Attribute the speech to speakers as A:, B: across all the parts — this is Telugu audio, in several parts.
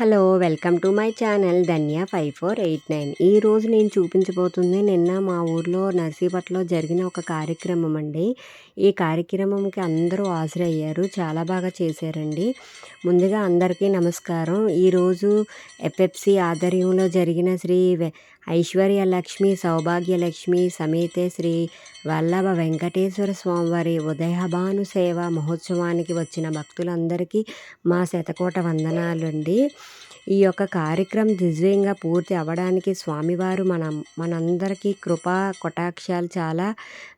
A: Hello welcome to my channel Dhanya five four eight nine. ఈరోజు నేను చూపించబోతుంది నిన్న మా ఊర్లో నర్సీపట్లో జరిగిన ఒక కార్యక్రమం అండి. ఈ కార్యక్రమంకి అందరూ హాజరయ్యారు చాలా బాగా చేశారండి. ముందుగా అందరికీ నమస్కారం. ఈరోజు ఎఫ్ఎఫ్సి ఆధ్వర్యంలో జరిగిన శ్రీ ఐశ్వర్య లక్ష్మి సౌభాగ్యలక్ష్మి సమేతే శ్రీ వల్లభ వెంకటేశ్వర స్వామివారి ఉదయభాను సేవ మహోత్సవానికి వచ్చిన భక్తులందరికీ మా శతకోట వందనాలు అండి ఈ యొక్క కార్యక్రమం దివ్యంగా పూర్తి అవ్వడానికి స్వామివారు మన మనందరికీ కృపా కటాక్షాలు చాలా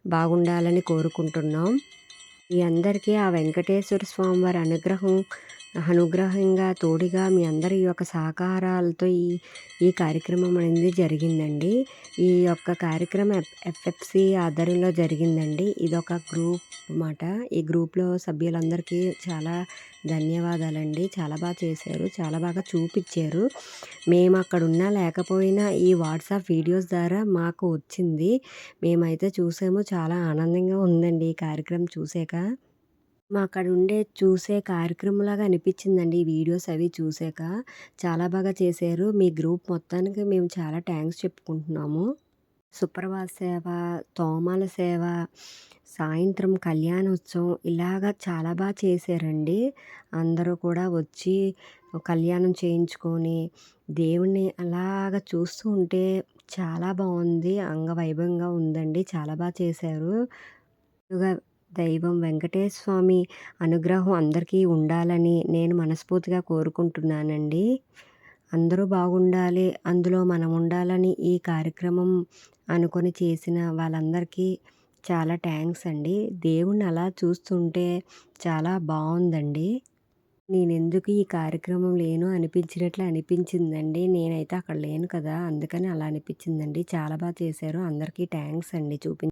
A: బాగుండాలని కోరుకుంటున్నాం. మీ అందరికీ ఆ వెంకటేశ్వర స్వామివారి అనుగ్రహం అనుగ్రహంగా తోడుగా మీ అందరి యొక్క సహకారాలతో ఈ ఈ కార్యక్రమం అనేది జరిగిందండి. ఈ యొక్క కార్యక్రమం ఎఫ్ఎఫ్సి ఆధ్వర్యంలో జరిగిందండి. ఇది ఒక గ్రూప్ అన్నమాట. ఈ గ్రూప్లో సభ్యులందరికీ చాలా ధన్యవాదాలండి. చాలా బాగా చేశారు. చాలా బాగా చూపించారు. మేము అక్కడ ఉన్నా లేకపోయినా ఈ వాట్సాప్ వీడియోస్ ద్వారా మాకు వచ్చింది. మేమైతే చూసాము. చాలా ఆనందంగా ఉందండి ఈ కార్యక్రమం చూసాక. మా అక్కడ ఉండే చూసే కార్యక్రమంలాగా అనిపించిందండి ఈ వీడియోస్ అవి చూసాక. చాలా బాగా చేశారు. మీ గ్రూప్ మొత్తానికి మేము చాలా థ్యాంక్స్ చెప్పుకుంటున్నాము. సుప్రభాత సేవ తోమాల సేవ సాయంత్రం కళ్యాణోత్సవం ఇలాగా చాలా బాగా చేశారండి. అందరూ కూడా వచ్చి కళ్యాణం చేయించుకొని దేవుణ్ణి అలాగ చూస్తూ ఉంటే చాలా బాగుంది అంగవైభవంగా ఉందండి. చాలా బాగా చేశారు. దైవం వెంకటేశ్వర స్వామి అనుగ్రహం అందరికీ ఉండాలని నేను మనస్ఫూర్తిగా కోరుకుంటున్నానండి. అందరూ బాగుండాలి అందులో మనం ఉండాలని ఈ కార్యక్రమం అనుకొని చేసిన వాళ్ళందరికీ చాలా థ్యాంక్స్ అండి. దేవుణ్ణి అలా చూస్తుంటే చాలా బాగుందండి. నేను ఎందుకు ఈ కార్యక్రమం లేను అనిపించినట్లు అనిపించిందండి. నేనైతే అక్కడ లేను కదా అందుకని అలా అనిపించిందండి. చాలా బాగా చేశారు. అందరికీ థ్యాంక్స్ అండి చూపి